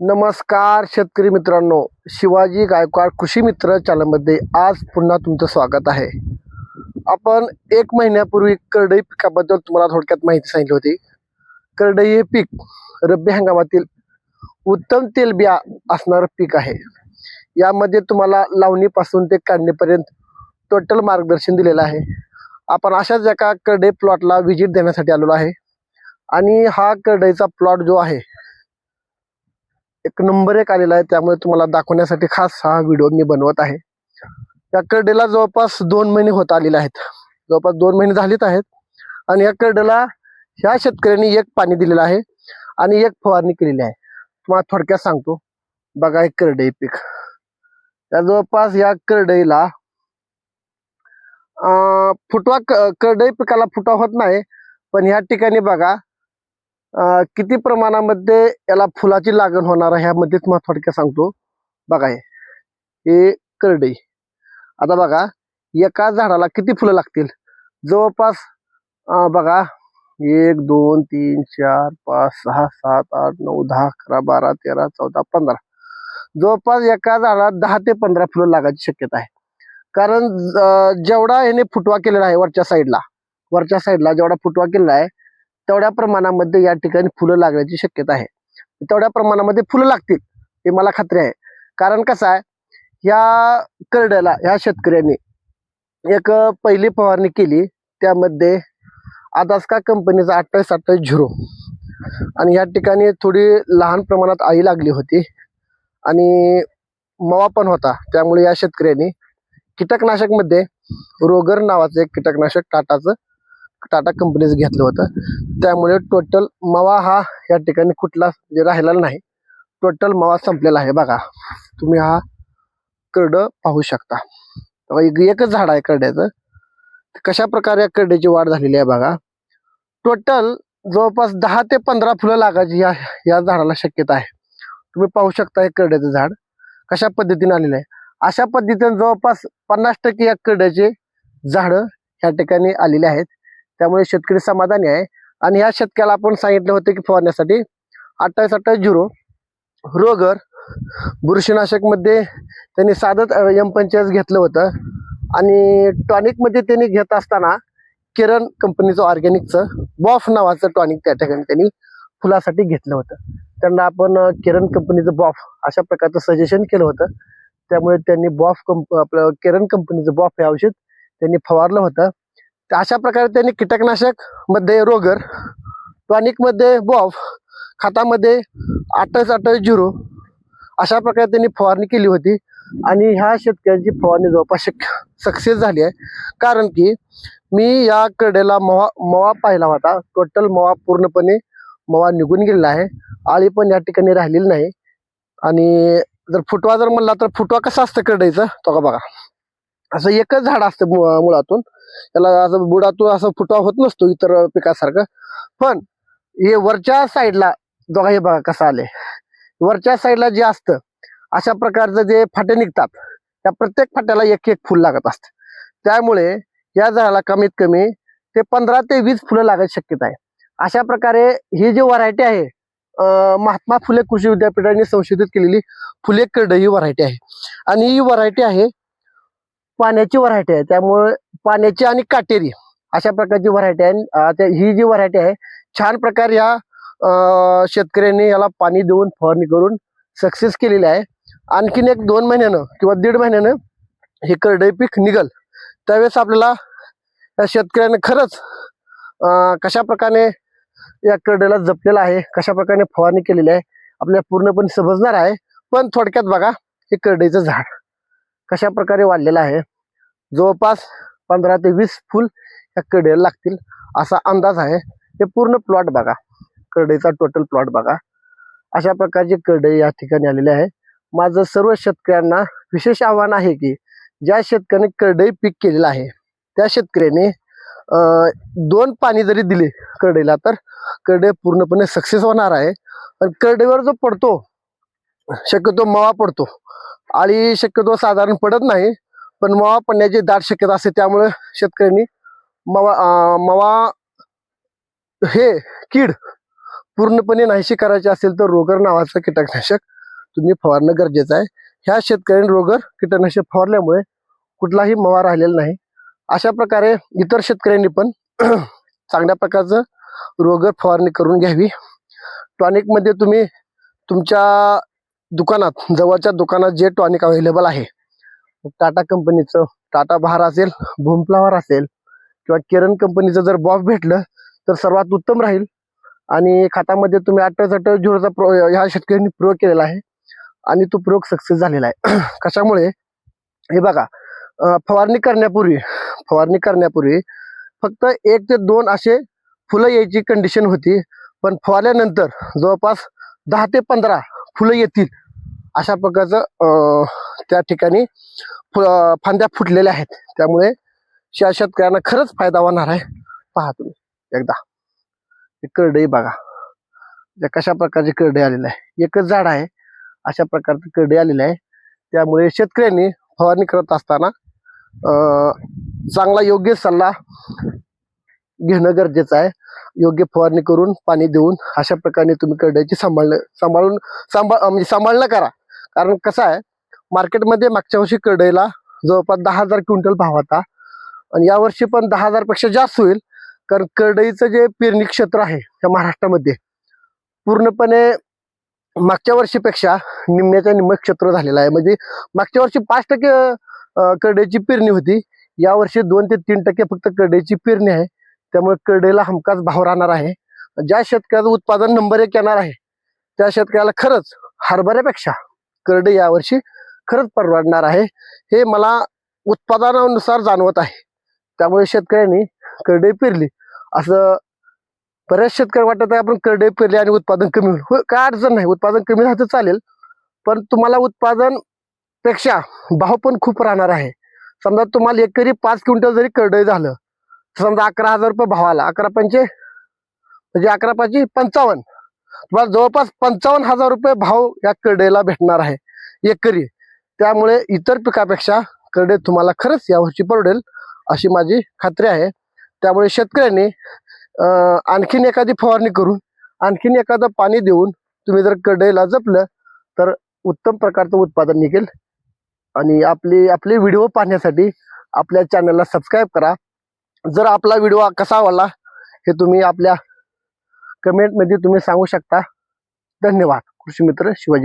नमस्कार शेतकरी मित्रांनो. शिवाजी गायकवाड कृषी मित्र चॅनलमध्ये आज पुन्हा तुमचं स्वागत आहे. आपण एक महिन्यापूर्वी करडई पिकाबद्दल तुम्हाला थोडक्यात माहिती सांगितली होती. करडई हे पीक रब्बी हंगामातील उत्तम तेलबिया असणारं पीक आहे. यामध्ये तुम्हाला लावणीपासून ते काढणीपर्यंत टोटल मार्गदर्शन दिलेलं आहे. आपण अशाच एका करडई प्लॉटला व्हिजिट देण्यासाठी आलेलो आहे. आणि हा करडईचा प्लॉट जो आहे एक नंबर एक आलेला आहे त्यामुळे तुम्हाला दाखवण्यासाठी खास हा व्हिडिओ मी बनवत आहे. या करडेला जवळपास दोन महिने होत आलेले आहेत. जवळपास दोन महिने झालेच आहेत. आणि या करडेला ह्या शेतकऱ्यांनी एक पाणी दिलेलं आहे आणि एक फवारणी केलेली आहे. तुम्हाला थोडक्यात सांगतो. बघा एक करडई पीक या जवळपास या करडईला फुटवा क- करडई पिकाला फुटवा होत नाही पण ह्या ठिकाणी बघा किती प्रमाणामध्ये याला फुलाची लागण होणार आहे ह्यामध्येच मग थोडक्यात सांगतो. बघा हे. करडई. आता बघा एका झाडाला किती फुलं लागतील? जवळपास बघा एक दोन तीन चार पाच सहा सात आठ नऊ दहा अकरा बारा तेरा चौदा पंधरा. जवळपास एका झाडाला दहा ते पंधरा फुलं लागायची शक्यता आहे. कारण जेवढा याने फुटवा केलेला आहे वरच्या साईडला वरच्या साईडला जेवढा फुटवा केलेला आहे तेवढ्या प्रमाणामध्ये या ठिकाणी फुलं लागण्याची शक्यता आहे. तेवढ्या प्रमाणामध्ये फुलं लागतील हे मला खात्री आहे. कारण कसं आहे या करड्याला ह्या शेतकऱ्यांनी एक पहिली फवारणी केली त्यामध्ये आदास्का कंपनीचा अठ्ठावीस अठ्ठावीस झिरो. आणि या ठिकाणी थोडी लहान प्रमाणात आई लागली होती आणि मवा पण होता. त्यामुळे या शेतकऱ्यांनी कीटकनाशकमध्ये रोगर नावाचं एक कीटकनाशक टाटाचं टाटा कंपनीचं घेतलं होतं. त्यामुळे टोटल मवा हा या ठिकाणी कुठला म्हणजे राहिलेला नाही. टोटल मवा संपलेला आहे बघा. तुम्ही हा करड पाहू शकता. एकच झाड आहे करड्याचं. कशा प्रकारे या करड्याची वाढ झालेली आहे बघा. टोटल जवळपास दहा ते पंधरा फुलं लागायची या या झाडाला शक्यता आहे. तुम्ही पाहू शकता हे करड्याचं झाड कशा पद्धतीने आलेलं आहे. अशा पद्धतीने जवळपास पन्नास टक्के या करड्याचे झाडं या ठिकाणी आलेले आहेत. त्यामुळे शेतकरी समाधानी आहे. आणि ह्या शेतकऱ्याला आपण सांगितलं होतं की फवारण्यासाठी अठ्ठावीस अठ्ठावीस झिरो रोगर बुरशीनाशकमध्ये त्यांनी साधं एम पंचायत घेतलं होतं. आणि टॉनिकमध्ये त्यांनी घेत असताना किरण कंपनीचं ऑर्गॅनिकचं बॉफ नावाचं टॉनिक त्या ठिकाणी त्यांनी फुलासाठी घेतलं होतं. त्यांना आपण किरण कंपनीचं बॉफ अशा प्रकारचं सजेशन केलं होतं. त्यामुळे त्यांनी बॉफ कंप आपलं किरण कंपनीचं बॉफ हे औषध त्यांनी फवारलं होतं. अशा प्रकारे त्यांनी कीटकनाशकमध्ये रोगर टॉनिकमध्ये बॉफ खतामध्ये अठ्ठावीस अठ्ठावीस झिरो अशा प्रकारे त्यांनी फवारणी केली होती. आणि ह्या शेतकऱ्यांची फवारणी जवळपास सक्सेस झाली आहे. कारण की मी या कडेला मवा मवा पाहिला होता. टोटल मवा पूर्णपणे मवा निघून गेलेला आहे. आळी पण या ठिकाणी राहिलेली नाही. आणि जर फुटवा जर म्हणला तर फुटवा कसा असतं करडायचं तो का बघा. असं एकच झाड असतं मु- मुळातून. त्याला असं बुडातून असं फुटवा होत नसतो इतर पिकासारखं. पण हे वरच्या साईडला दोघा हे बघा कसं आले वरच्या साईडला जे असतं अशा प्रकारचं जे फाटे निघतात त्या प्रत्येक फाट्याला एक एक फुल लागत असतं. त्यामुळे या झाडाला कमीत कमी ते पंधरा ते वीस फुलं लागायची शक्यता आहे. अशा प्रकारे ही जी व्हरायटी आहे महात्मा फुले कृषी विद्यापीठाने संशोधित केलेली फुले कर्ड ही व्हरायटी आहे. आणि ही व्हरायटी आहे पाण्याची व्हरायटी आहे. त्यामुळे पाण्याची आणि काटेरी अशा प्रकारची व्हरायटी आहे. त्या- ही जी व्हरायटी आहे छान प्रकारे या शेतकऱ्यांनी याला पाणी देऊन फवारणी करून सक्सेस केलेली आहे. आणखीन एक दोन महिन्यानं किंवा दीड महिन्यानं हे करडई पीक निघल. त्यावेळेस आपल्याला या शेतकऱ्यानं खरंच कशा प्रकारे या करडेला जपलेलं आहे कशा प्रकारे फवारणी केलेली आहे आपल्याला पूर्णपणे समजणार आहे. पण थोडक्यात बघा हे करडईचं झाड. कशा प्रकारे वाढलेलं आहे? जवळपास पंधरा ते वीस फुल या कडेला लागतील असा अंदाज आहे. हे पूर्ण प्लॉट बघा. करडईचा टोटल प्लॉट बघा. अशा प्रकारचे कडई या ठिकाणी आलेले आहे. माझं सर्व शेतकऱ्यांना विशेष आव्हान आहे की ज्या शेतकऱ्याने करडई पीक केलेलं आहे त्या शेतकऱ्याने दोन पाणी जरी दिले करडईला तर करडई पूर्णपणे सक्सेस होणार आहे. पण करडईवर जो पडतो शक्यतो मवा पडतो. आळी शक्यतो साधारण पडत नाही पण मवा पडण्याची दाट शक्यता असते. त्यामुळे शेतकऱ्यांनी मवा मवा हे कीड पूर्णपणे नाहीशी करायची असेल तर रोगर नावाचं कीटकनाशक तुम्ही फवारणं गरजेचं आहे. ह्या शेतकऱ्यांनी रोगर कीटकनाशक फवारल्यामुळे कुठलाही मवा राहिलेला नाही. अशा प्रकारे इतर शेतकऱ्यांनी पण चांगल्या प्रकारचं रोगर फवारणी करून घ्यावी. टॉनिकमध्ये तुम्ही तुमच्या दुकानात जवळच्या दुकानात जे टॉनिक अवेलेबल आहे. टाटा कंपनीचं टाटा बहार असेल भूमफ्लावर असेल किंवा किरण कंपनीचं जर बॉफ भेटलं तर सर्वात उत्तम राहील. आणि खतामध्ये तुम्ही अठ्ठावीस झिरोचा प्रो ह्या शेतकऱ्यांनी प्रयोग केलेला आहे. आणि तो प्रयोग सक्सेस झालेला आहे. कशामुळे? हे बघा फवारणी करण्यापूर्वी फवारणी करण्यापूर्वी फक्त एक ते दोन असे फुलं यायची कंडिशन होती. पण फवारल्यानंतर जवळपास दहा ते पंधरा फुलं येतील. अशा प्रकारचं त्या ठिकाणी फांद्या फुटलेल्या आहेत. त्यामुळे शेतकऱ्यांना खरंच फायदा होणार आहे. पहा तुम्ही एकदा. करडई बघा. या कशा प्रकारची करडई आलेलं आहे. एकच झाड आहे. अशा प्रकारची करडई आलेली आहे. त्यामुळे शेतकऱ्यांनी फवारणी करत असताना चांगला योग्य सल्ला घेणं गरजेचं आहे. योग्य फवारणी करून पाणी देऊन अशा प्रकारे तुम्ही करड्याची सांभाळ सांभाळून सांभाळ म्हणजे सांभाळणं करा. कारण कसं आहे मार्केटमध्ये मागच्या वर्षी करडईला जवळपास दहा हजार क्विंटल भाव होता. आणि यावर्षी पण दहा हजारपेक्षा जास्त होईल कारण करडईचं जे पेरणी क्षेत्र आहे त्या महाराष्ट्रामध्ये पूर्णपणे मागच्या वर्षीपेक्षा निम्म्याच्या निम्म क्षेत्र झालेलं आहे. म्हणजे मागच्या वर्षी पाच टक्के कडईची करडईची पेरणी होती. यावर्षी दोन ते तीन टक्के फक्त करडईची पेरणी आहे. त्यामुळे करडईला हमखास भाव राहणार आहे. ज्या शेतकऱ्याचं उत्पादन नंबर एक येणार आहे त्या शेतकऱ्याला खरंच हरभऱ्यापेक्षा करडई यावर्षी खरंच परवडणार आहे. हे मला उत्पादनानुसार जाणवत आहे. त्यामुळे शेतकऱ्यांनी करडे पेरली. असं बऱ्याच शेतकरी वाटत आहे आपण करडे पेरले आणि उत्पादन कमी होईल. हो, काय अडचण नाही. उत्पादन कमी झालं तर चालेल. पण तुम्हाला उत्पादनपेक्षा भाव पण खूप राहणार आहे. समजा तुम्हाला एकरी पाच क्विंटल जरी करडई झालं समजा अकरा हजार रुपये भाव आला. अकरा पंचे म्हणजे अकरा पाचशे पंचावन्न. तुम्हाला जवळपास पंचावन्न हजार रुपये भाव या करडेला भेटणार आहे एकरी. त्यामुळे इतर पिकापेक्षा करडे तुम्हाला खरंच यावर्षी परवडेल अशी माझी खात्री आहे. त्यामुळे शेतकऱ्यांनी आणखीन एखादी फवारणी करून आणखीन एखादं पाणी देऊन तुम्ही जर करडईला जपलं तर उत्तम प्रकारचं उत्पादन निघेल. आणि आपली आपले व्हिडिओ पाहण्यासाठी आपल्या चॅनलला सबस्क्राईब करा. जर आपला व्हिडिओ कसा आवडला हे तुम्ही आपल्या कमेंटमध्ये तुम्ही सांगू शकता. धन्यवाद. कृषी मित्र शिवाजी